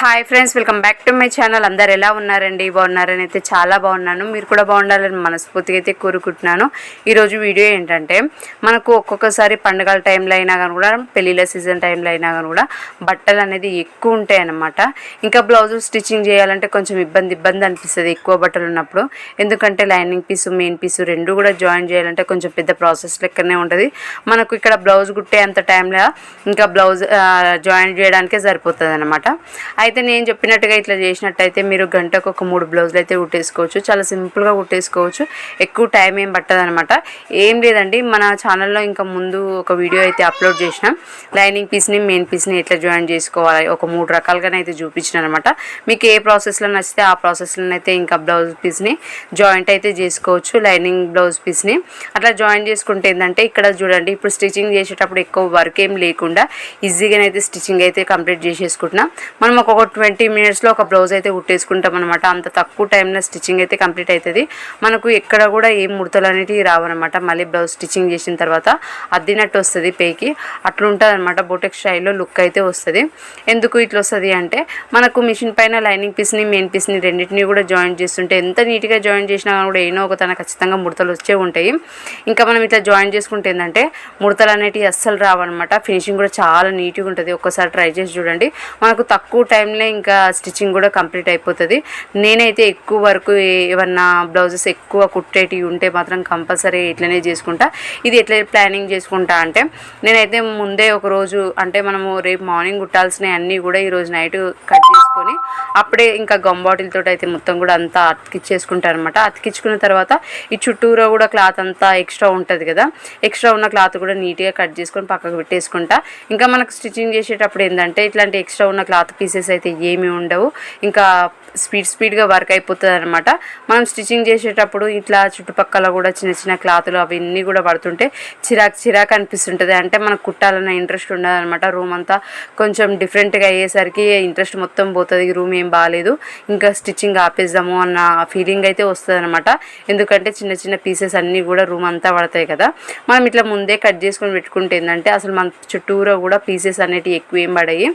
Hi friends welcome back to my channel అందరు ఎలా ఉన్నారండి? బాగున్నారని అయితే చాలా బాగున్నాను. మీరు కూడా బాగుండాలని మనస్ఫూర్తిగా అయితే కోరుకుంటున్నాను. ఈరోజు వీడియో ఏంటంటే మనకు ఒక్కొక్కసారి పండుగల టైంలో అయినా కానీ కూడా పెళ్ళిళ్ళ సీజన్ టైంలో అయినా కానీ కూడా బట్టలు అనేది ఎక్కువ ఉంటాయి అన్నమాట. ఇంకా బ్లౌజ్ స్టిచ్చింగ్ చేయాలంటే కొంచెం ఇబ్బంది ఇబ్బంది అనిపిస్తుంది ఎక్కువ బట్టలు ఉన్నప్పుడు. ఎందుకంటే లైనింగ్ పీసు మెయిన్ పీసు రెండు కూడా జాయిన్ చేయాలంటే కొంచెం పెద్ద ప్రాసెస్ లెక్కనే ఉంటుంది. మనకు ఇక్కడ బ్లౌజ్ కుట్టే అంత టైంలో ఇంకా బ్లౌజ్ జాయిన్ చేయడానికే సరిపోతుంది అనమాట అయితే నేను చెప్పినట్టుగా ఇట్లా చేసినట్టయితే మీరు గంటకు ఒక మూడు బ్లౌజులు అయితే కుట్టేసుకోవచ్చు. చాలా సింపుల్గా కుట్టేసుకోవచ్చు. ఎక్కువ టైం ఏం పట్టదు అనమాట ఏం లేదండి మన ఛానల్లో ఇంకా ముందు ఒక వీడియో అయితే అప్లోడ్ చేసినాం. లైనింగ్ పీస్ని మెయిన్ పీస్ని ఎట్లా జాయిన్ చేసుకోవాలి ఒక మూడు రకాలుగానే అయితే చూపించిన అనమాట మీకు ఏ ప్రాసెస్లో నచ్చితే ఆ ప్రాసెస్లో అయితే ఇంకా బ్లౌజ్ పీస్ని జాయింట్ అయితే చేసుకోవచ్చు లైనింగ్ బ్లౌజ్ పీస్ని అట్లా జాయిన్ చేసుకుంటే ఏంటంటే ఇక్కడ చూడండి ఇప్పుడు స్టిచ్చింగ్ చేసేటప్పుడు ఎక్కువ వర్క్ ఏం లేకుండా ఈజీగానైతే స్టిచ్చింగ్ అయితే కంప్లీట్ చేసేసుకుంటున్నాం. మనం ఒక ఒక ట్వంటీ మినిట్స్లో ఒక బ్లౌజ్ అయితే కుట్టేసుకుంటాం అనమాట అంత తక్కువ టైంలో స్టిచ్చింగ్ అయితే కంప్లీట్ అవుతుంది మనకు ఎక్కడ కూడా ఏం ముడతలు అనేటివి రావనమాట మళ్ళీ బ్లౌజ్ స్టిచ్చింగ్ చేసిన తర్వాత అద్దినట్టు వస్తుంది పేకి. అట్లుంటుంది అనమాట బోటెక్ స్టైల్లో లుక్ అయితే వస్తుంది. ఎందుకు ఇట్లా వస్తుంది అంటే మనకు మిషన్ పైన లైనింగ్ పీస్ని మెయిన్ పీస్ని రెండింటిని కూడా జాయిన్ చేస్తుంటే ఎంత నీట్గా జాయిన్ చేసినా కూడా ఏనో ఒక తన ఖచ్చితంగా ముడతలు వచ్చే ఉంటాయి. ఇంకా మనం ఇట్లా జాయిన్ చేసుకుంటే ఏంటంటే ముడతలు అనేటివి అస్సలు రావన్నమాట. ఫినిషింగ్ కూడా చాలా నీట్గా ఉంటుంది. ఒక్కసారి ట్రై చేసి చూడండి. మనకు తక్కువ టైం టైంలో ఇంకా స్టిచ్చింగ్ కూడా కంప్లీట్ అయిపోతుంది. నేనైతే ఎక్కువ వరకు ఏమన్నా బ్లౌజెస్ ఎక్కువ కుట్టేటివి ఉంటే మాత్రం కంపల్సరీ ఇట్లనే చేసుకుంటా. ఇది ఎట్లా ప్లానింగ్ చేసుకుంటా అంటే నేనైతే ముందే ఒక రోజు అంటే మనము రేపు మార్నింగ్ కుట్టాల్సినవి అన్నీ కూడా ఈరోజు నైట్ కట్ చేసుకొని అప్పుడే ఇంకా గమ్ బాటిల్తో అయితే మొత్తం కూడా అంతా అతికిచ్చేసుకుంటాను అనమాట అతికించుకున్న తర్వాత ఈ చుట్టూరా కూడా క్లాత్ అంతా ఎక్స్ట్రా ఉంటుంది కదా. ఎక్స్ట్రా ఉన్న క్లాత్ కూడా నీట్గా కట్ చేసుకొని పక్కకు పెట్టేసుకుంటా. ఇంకా మనకు స్టిచ్చింగ్ చేసేటప్పుడు ఏంటంటే ఇట్లాంటి ఎక్స్ట్రా ఉన్న క్లాత్ పీసెస్ అయితే ఏమీ ఉండవు. ఇంకా స్పీడ్ స్పీడ్గా వర్క్ అయిపోతుంది అనమాట మనం స్టిచ్చింగ్ చేసేటప్పుడు ఇట్లా చుట్టుపక్కల కూడా చిన్న చిన్న క్లాతులు అవన్నీ కూడా పడుతుంటే చిరాకు చిరాకు అనిపిస్తుంటుంది. అంటే మనకు కుట్టాలన్న ఇంట్రెస్ట్ ఉండదు అనమాట రూమ్ అంతా కొంచెం డిఫరెంట్గా అయ్యేసరికి ఇంట్రెస్ట్ మొత్తం పోతుంది. రూమ్ ఏం బాగాలేదు ఇంకా స్టిచ్చింగ్ ఆపేద్దాము అన్న ఫీలింగ్ అయితే వస్తుంది అనమాట ఎందుకంటే చిన్న చిన్న పీసెస్ అన్నీ కూడా రూమ్ అంతా పడతాయి కదా. మనం ఇట్లా ముందే కట్ చేసుకొని పెట్టుకుంటే ఏంటంటే అసలు మన చుట్టూరా కూడా పీసెస్ అనేటివి ఎక్కువ ఏం పడాయి.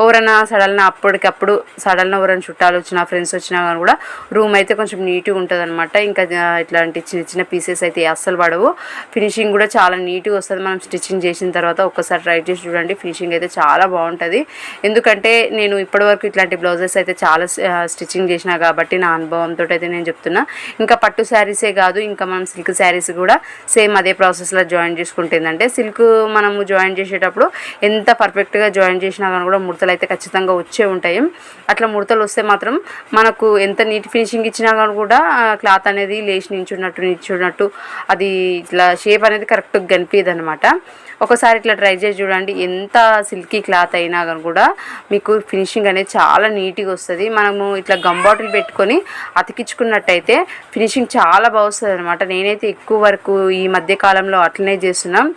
ఎవరైనా సడల్న అప్పటికప్పుడు సడల్న ఎవరైనా చుట్టాలు వచ్చినా ఫ్రెండ్స్ వచ్చినా కానీ కూడా రూమ్ అయితే కొంచెం నీట్గా ఉంటుంది అనమాట ఇంకా ఇట్లాంటి చిన్న చిన్న పీసెస్ అయితే అస్సలు పడవు. ఫినిషింగ్ కూడా చాలా నీట్గా వస్తుంది. మనం స్టిచ్చింగ్ చేసిన తర్వాత ఒక్కసారి ట్రై చేసి చూడండి. ఫినిషింగ్ అయితే చాలా బాగుంటుంది. ఎందుకంటే నేను ఇప్పటివరకు ఇట్లాంటి బ్లౌజెస్ అయితే చాలా స్టిచ్చింగ్ చేసిన కాబట్టి నా అనుభవంతో అయితే నేను చెప్తున్నా. ఇంకా పట్టు శారీసే కాదు ఇంకా మనం సిల్క్ శారీస్ కూడా సేమ్ అదే ప్రాసెస్లో జాయిన్ చేసుకుంటుందంటే సిల్క్ మనము జాయిన్ చేసేటప్పుడు ఎంత పర్ఫెక్ట్గా జాయిన్ చేసినా కానీ కూడా ముడతలు అయితే ఖచ్చితంగా వచ్చే ఉంటాయి. అట్లా ముడతలు వస్తే మాత్రం మనకు ఎంత నీట్ ఫినిషింగ్ ఇచ్చినా కానీ కూడా క్లాత్ అనేది లేచి నించున్నట్టు నించున్నట్టు అది ఇట్లా షేప్ అనేది కరెక్ట్గా కనిపించదు అనమాట ఒకసారి ఇట్లా ట్రై చేసి చూడండి. ఎంత సిల్కీ క్లాత్ అయినా కానీ కూడా మీకు ఫినిషింగ్ అనేది చాలా నీట్గా వస్తుంది. మనము ఇట్లా గమ్ బాటిల్ పెట్టుకొని అతికించుకున్నట్టయితే ఫినిషింగ్ చాలా బాగుస్తుంది అనమాట నేనైతే ఎక్కువ వరకు ఈ మధ్య కాలంలో అట్లనే చేస్తున్నాం.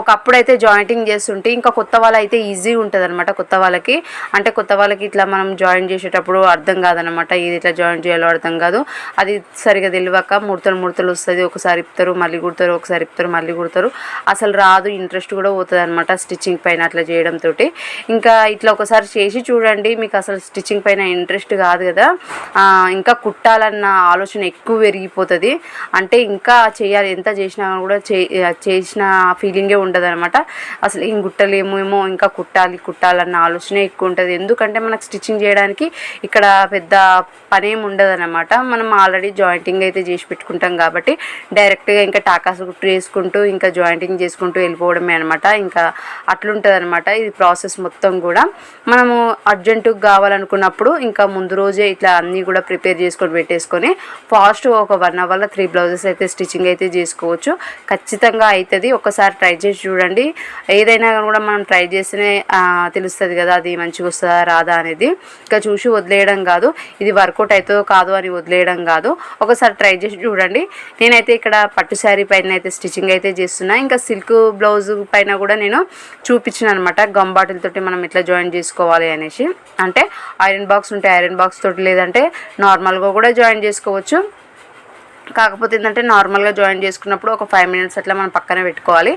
ఒకప్పుడు అయితే జాయింటింగ్ చేస్తుంటే ఇంకా కొత్త వాళ్ళు అయితే ఈజీ ఉంటుంది అనమాట కొత్త వాళ్ళకి. అంటే కొత్త వాళ్ళకి ఇట్లా మనం జాయిన్ చేసేటప్పుడు అర్థం కాదనమాట ఇది ఇట్లా జాయిన్ చేయాలో అర్థం కాదు. అది సరిగా తెలియక ముడతలు ముడతలు వస్తుంది. ఒకసారి ఇప్పుతారు మళ్ళీ కుడతారు ఒకసారి ఇప్పుతారు మళ్ళీ కుడతారు. అసలు రాదు ఇంట్రెస్ట్ కూడా పోతుంది అనమాట స్టిచ్చింగ్ పైన అట్లా చేయడంతో ఇంకా ఇట్లా ఒకసారి చేసి చూడండి. మీకు అసలు స్టిచ్చింగ్ పైన ఇంట్రెస్ట్ కాదు కదా. ఇంకా కుట్టాలన్న ఆలోచన ఎక్కువ పెరిగిపోతుంది. అంటే ఇంకా చేయాలి. ఎంత చేసినా కూడా చేసిన ఫీలింగే ఉండదు అనమాట అసలు ఏం గుట్టలేమేమో ఇంకా కుట్టాలి కుట్టాలన్న ఆలోచన ఎక్కువ ఉంటుంది. ఎందుకంటే మనకు స్టిచ్చింగ్ చేయడానికి ఇక్కడ పెద్ద పనేం ఉండదు అనమాట మనం ఆల్రెడీ జాయింటింగ్ అయితే చేసి పెట్టుకుంటాం కాబట్టి డైరెక్ట్గా ఇంకా టాకాస్ గుట్టు వేసుకుంటూ ఇంకా జాయింటింగ్ చేసుకుంటూ వెళ్ళిపోవడమే అనమాట ఇంకా అట్లుంటుంది అనమాట ఇది ప్రాసెస్ మొత్తం కూడా. మనము అర్జెంటుగా కావాలనుకున్నప్పుడు ఇంకా ముందు రోజే ఇట్లా అన్నీ కూడా ప్రిపేర్ చేసుకొని పెట్టేసుకొని ఫాస్ట్ ఒక వన్ అవర్లో త్రీ బ్లౌజెస్ అయితే స్టిచ్చింగ్ అయితే చేసుకోవచ్చు. ఖచ్చితంగా అవుతుంది ఒకసారి ట్రై చేసి చూడండి. ఏదైనా కూడా మనం ట్రై చేస్తేనే తెలుస్తుంది కదా అది మంచిగా వస్తుందా రాదా అనేది. ఇంకా చూసి వదిలేయడం కాదు. ఇది వర్కౌట్ అవుతుందో కాదు అని వదిలేయడం కాదు. ఒకసారి ట్రై చేసి చూడండి. నేనైతే ఇక్కడ పట్టు శారీ పైన అయితే స్టిచ్చింగ్ అయితే చేస్తున్నా. ఇంకా సిల్క్ బ్లౌజ్ పైన కూడా నేను చూపించిన అనమాట గమ్ బాటిల్ తోటి మనం ఎట్లా జాయిన్ చేసుకోవాలి అనేసి. అంటే ఐరన్ బాక్స్ ఉంటే ఐరన్ బాక్స్ తోటి లేదంటే నార్మల్గా కూడా జాయిన్ చేసుకోవచ్చు. కాకపోతే ఏంటంటే నార్మల్గా జాయిన్ చేసుకున్నప్పుడు ఒక ఫైవ్ మినిట్స్ అట్లా మనం పక్కన పెట్టుకోవాలి.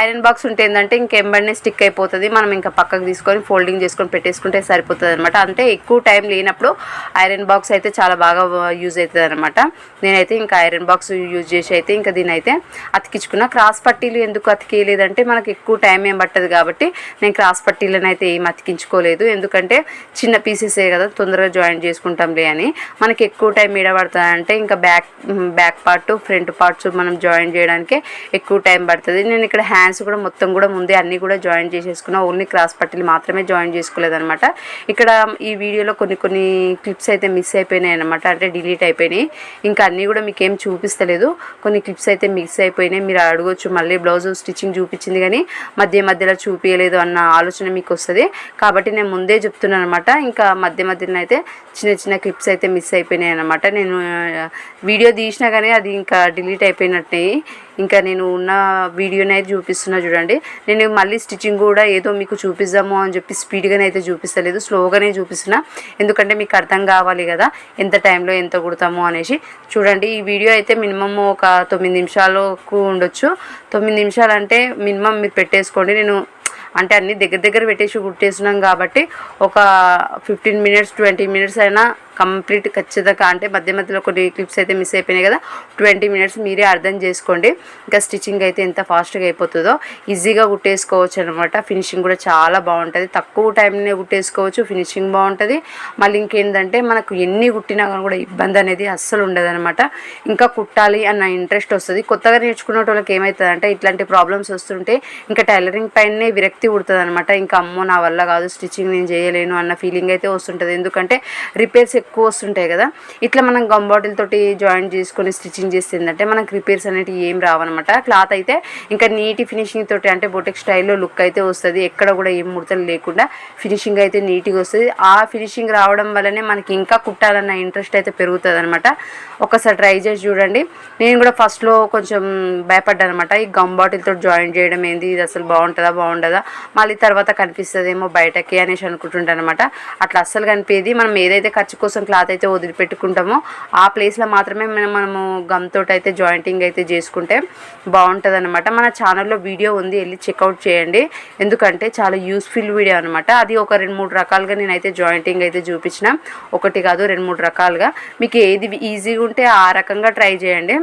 ఐరన్ బాక్స్ ఉంటే ఏంటంటే ఇంకెంబడినే స్టిక్ అయిపోతుంది మనం ఇంకా పక్కకు తీసుకొని ఫోల్డింగ్ చేసుకొని పెట్టేసుకుంటే సరిపోతుంది అనమాట అంటే ఎక్కువ టైం లేనప్పుడు ఐరన్ బాక్స్ అయితే చాలా బాగా యూజ్ అవుతుంది అనమాట నేనైతే ఇంకా ఐరన్ బాక్స్ యూజ్ చేసి అయితే ఇంకా దీని అయితే అతికించుకున్నా. క్రాస్ పట్టీలు ఎందుకు అతికేయలేదంటే మనకి ఎక్కువ టైం ఏం పట్టదు కాబట్టి నేను క్రాస్ పట్టీలను అయితే ఏం అతికించుకోలేదు. ఎందుకంటే చిన్న పీసెసే కదా తొందరగా జాయిన్ చేసుకుంటాంలే అని. మనకి ఎక్కువ టైం ఇడబడుతుంది అంటే ఇంకా back back part front parts మనం జాయిన్ చేయడానికి ఎక్కువ టైం పడుతుంది. నేను ఇక్కడ హ్యాండ్స్ కూడా మొత్తం కూడా ముందే అన్నీ కూడా జాయిన్ చేసేసుకున్నా. ఓన్లీ క్రాస్ పట్టీలు మాత్రమే జాయిన్ చేసుకోలేదన్నమాట. ఇక్కడ ఈ వీడియోలో కొన్ని కొన్ని క్లిప్స్ అయితే మిస్ అయిపోయినాయి అనమాట అంటే డిలీట్ అయిపోయినాయి. ఇంకా అన్నీ కూడా మీకు ఏం చూపిస్తలేదు. కొన్ని క్లిప్స్ అయితే మిస్ అయిపోయినాయి. మీరు అడగొచ్చు. మళ్ళీ బ్లౌజ్ స్టిచ్చింగ్ చూపించింది కానీ మధ్య మధ్యలో చూపించలేదు అన్న ఆలోచన మీకు వస్తుంది కాబట్టి నేను ముందే చెప్తున్నాను అనమాట ఇంకా మధ్య మధ్యన అయితే చిన్న చిన్న క్లిప్స్ అయితే మిస్ అయిపోయినాయి అనమాట నేను వీడియో తీసిన కానీ అది ఇంకా డిలీట్ అయిపోయినట్టే. ఇంకా నేను ఉన్న వీడియోని అయితే చూపిస్తున్నా చూడండి. నేను మళ్ళీ స్టిచ్చింగ్ కూడా ఏదో మీకు చూపిద్దాము అని చెప్పి స్పీడ్గానే అయితే చూపిస్తలేదు. స్లోగానే చూపిస్తున్నా. ఎందుకంటే మీకు అర్థం కావాలి కదా ఎంత టైంలో ఎంత కుడతాము అనేసి. చూడండి ఈ వీడియో అయితే మినిమం ఒక తొమ్మిది నిమిషాలకు ఉండొచ్చు. తొమ్మిది నిమిషాలు అంటే మినిమం మీరు పెట్టేసుకోండి. నేను అంటే అన్ని దగ్గర దగ్గర పెట్టేసి కుట్టేసినాం కాబట్టి ఒక ఫిఫ్టీన్ మినిట్స్ ట్వంటీ మినిట్స్ అయినా కంప్లీట్ ఖచ్చితంగా అంటే మధ్య మధ్యలో కొన్ని క్లిప్స్ అయితే మిస్ అయిపోయినాయి కదా. ట్వంటీ మినిట్స్ మీరే అర్థం చేసుకోండి. ఇంకా స్టిచ్చింగ్ అయితే ఎంత ఫాస్ట్గా అయిపోతుందో. ఈజీగా కుట్టేసుకోవచ్చు అనమాట ఫినిషింగ్ కూడా చాలా బాగుంటుంది. తక్కువ టైంనే కుట్టేసుకోవచ్చు. ఫినిషింగ్ బాగుంటుంది. మళ్ళీ ఇంకేంటంటే మనకు ఎన్ని కుట్టినా కానీ కూడా ఇబ్బంది అనేది అస్సలు ఉండదు ఇంకా కుట్టాలి అన్న ఇంట్రెస్ట్ వస్తుంది. కొత్తగా నేర్చుకున్న వాళ్ళకి ఏమవుతుంది అంటే ఇట్లాంటి ప్రాబ్లమ్స్ వస్తుంటే ఇంకా టైలరింగ్ పైనే విరక్తి పుడుతుంది అనమాట ఇంకా అమ్మో నా వల్ల కాదు. స్టిచ్చింగ్ నేను చేయలేను అన్న ఫీలింగ్ అయితే వస్తుంటుంది. ఎందుకంటే రిపేర్స్ ఎక్కువ వస్తుంటాయి కదా. ఇట్లా మనం గమ్ బాటిల్ తోటి జాయిన్ చేసుకొని స్టిచ్చింగ్ చేస్తుందంటే మనకు రిపేర్స్ అనేటివి ఏం రావన్నమాట క్లాత్ అయితే ఇంకా నీటి ఫినిషింగ్ తోటి అంటే బొటిక్ స్టైల్లో లుక్ అయితే వస్తుంది. ఎక్కడ కూడా ఏం ముడతలు లేకుండా ఫినిషింగ్ అయితే నీట్గా వస్తుంది. ఆ ఫినిషింగ్ రావడం వల్లనే మనకి ఇంకా కుట్టాలన్న ఇంట్రెస్ట్ అయితే పెరుగుతుంది అనమాట ఒకసారి ట్రై చేసి చూడండి. నేను కూడా ఫస్ట్లో కొంచెం భయపడ్డాను అనమాట ఈ గమ్ బాటిల్తో జాయిన్ చేయడం ఏంది? ఇది అసలు బాగుంటుందా? బాగుండదా? మళ్ళీ తర్వాత కనిపిస్తుందేమో బయటకి అనేసి అనుకుంటుంటాను అనమాట అట్లా అస్సలు కనిపించేది మనం ఏదైతే ఖర్చు కోసం క్లాత్ అయితే వదిలిపెట్టుకుంటామో. ఆ ప్లేస్లో మాత్రమే మనం మనము గమ్ అయితే జాయింటింగ్ అయితే చేసుకుంటే బాగుంటుంది అనమాట మన ఛానల్లో వీడియో ఉంది వెళ్ళి చెక్అవుట్ చేయండి. ఎందుకంటే చాలా యూస్ఫుల్ వీడియో అనమాట అది ఒక రెండు మూడు రకాలుగా నేనైతే జాయింటింగ్ అయితే చూపించిన. ఒకటి కాదు రెండు మూడు రకాలుగా. మీకు ఏది ఈజీగా ఉంటే ఆ రకంగా ట్రై చేయండి.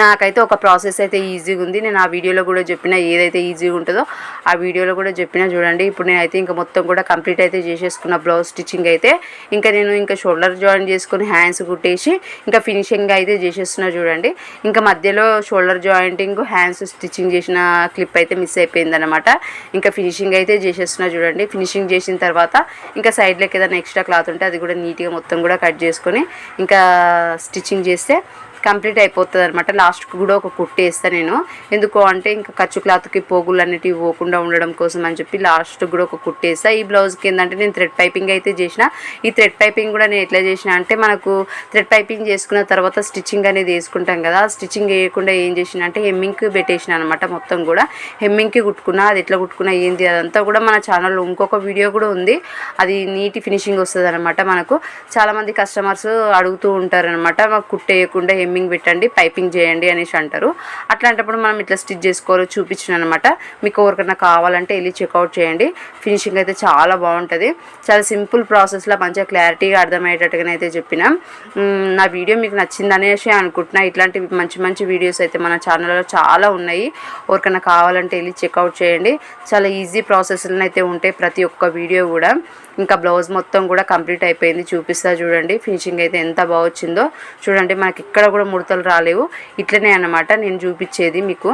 నాకైతే ఒక ప్రాసెస్ అయితే ఈజీగా ఉంది. నేను ఆ వీడియోలో కూడా చెప్పిన ఏదైతే ఈజీగా ఉంటుందో ఆ వీడియోలో కూడా చెప్పినా చూడండి. ఇప్పుడు నేనైతే ఇంకా మొత్తం కూడా కంప్లీట్ అయితే చేసేసుకున్న బ్లౌజ్ స్టిచ్చింగ్ అయితే ఇంకా నేను ఇంకా షోల్డర్ జాయిన్ చేసుకుని హ్యాండ్స్ కుట్టేసి ఇంకా ఫినిషింగ్ అయితే చేసేస్తున్నా చూడండి. ఇంకా మధ్యలో షోల్డర్ జాయింటింగ్ హ్యాండ్స్ స్టిచ్చింగ్ చేసిన క్లిప్ అయితే మిస్ అయిపోయింది అనమాట ఇంకా ఫినిషింగ్ అయితే చేసేస్తున్నా చూడండి. ఫినిషింగ్ చేసిన తర్వాత ఇంకా సైడ్లోకి ఏదైనా ఎక్స్ట్రా క్లాత్ ఉంటే అది కూడా నీట్గా మొత్తం కూడా కట్ చేసుకొని ఇంకా స్టిచ్చింగ్ చేస్తే కంప్లీట్ అయిపోతుంది అనమాట లాస్ట్కి కూడా ఒక కుట్టి నేను. ఎందుకు అంటే ఇంకా ఖర్చు క్లాత్కి పోగులు అనేటివి పోకుండా ఉండడం కోసం అని చెప్పి లాస్ట్కి కూడా ఒక కుట్టి ఈ బ్లౌజ్కి ఏంటంటే నేను థ్రెడ్ పైపింగ్ అయితే చేసిన. ఈ థ్రెడ్ పైపింగ్ కూడా నేను ఎట్లా చేసిన అంటే మనకు థ్రెడ్ పైపింగ్ చేసుకున్న తర్వాత స్టిచ్చింగ్ అనేది వేసుకుంటాం కదా. స్టిచ్చింగ్ వేయకుండా ఏం చేసిన అంటే హెమ్మింగ్కి పెట్టేసిన అనమాట మొత్తం కూడా. హెమ్మింగ్కి కుట్టుకున్నా అది ఎట్లా కుట్టుకున్నా ఏంది అదంతా కూడా మన ఛానల్లో ఇంకొక వీడియో కూడా ఉంది. అది నీటి ఫినిషింగ్ వస్తుంది అనమాట మనకు చాలామంది కస్టమర్స్ అడుగుతూ ఉంటారనమాట మాకు కుట్టేయకుండా హెమ్మింగ్ పెట్టండి పైపింగ్ చేయండి అనేసి అంటారు. అట్లాంటప్పుడు మనం ఇట్లా స్టిచ్ చేసుకోవాలో చూపించిన అనమాట మీకు ఎవరికైనా కావాలంటే వెళ్ళి చెక్అవుట్ చేయండి. ఫినిషింగ్ అయితే చాలా బాగుంటుంది. చాలా సింపుల్ ప్రాసెస్లో మంచిగా క్లారిటీగా అర్థమయ్యేటట్టుగా అయితే చెప్పిన. నా వీడియో మీకు నచ్చిందనేసి అనుకుంటున్నా. ఇట్లాంటి మంచి మంచి వీడియోస్ అయితే మన ఛానల్లో చాలా ఉన్నాయి. ఎవరికైనా కావాలంటే వెళ్ళి చెక్అవుట్ చేయండి. చాలా ఈజీ ప్రాసెస్లో అయితే ఉంటాయి ప్రతి ఒక్క వీడియో కూడా. ఇంకా బ్లౌజ్ మొత్తం కూడా కంప్లీట్ అయిపోయింది. చూపిస్తా చూడండి. ఫినిషింగ్ అయితే ఎంత బాగా వచ్చిందో. చూడండి మనకి ఇక్కడ కూడా ముడతలు రాలేవు ఇట్లనే అన్నమాట నేను చూపించేది మీకు.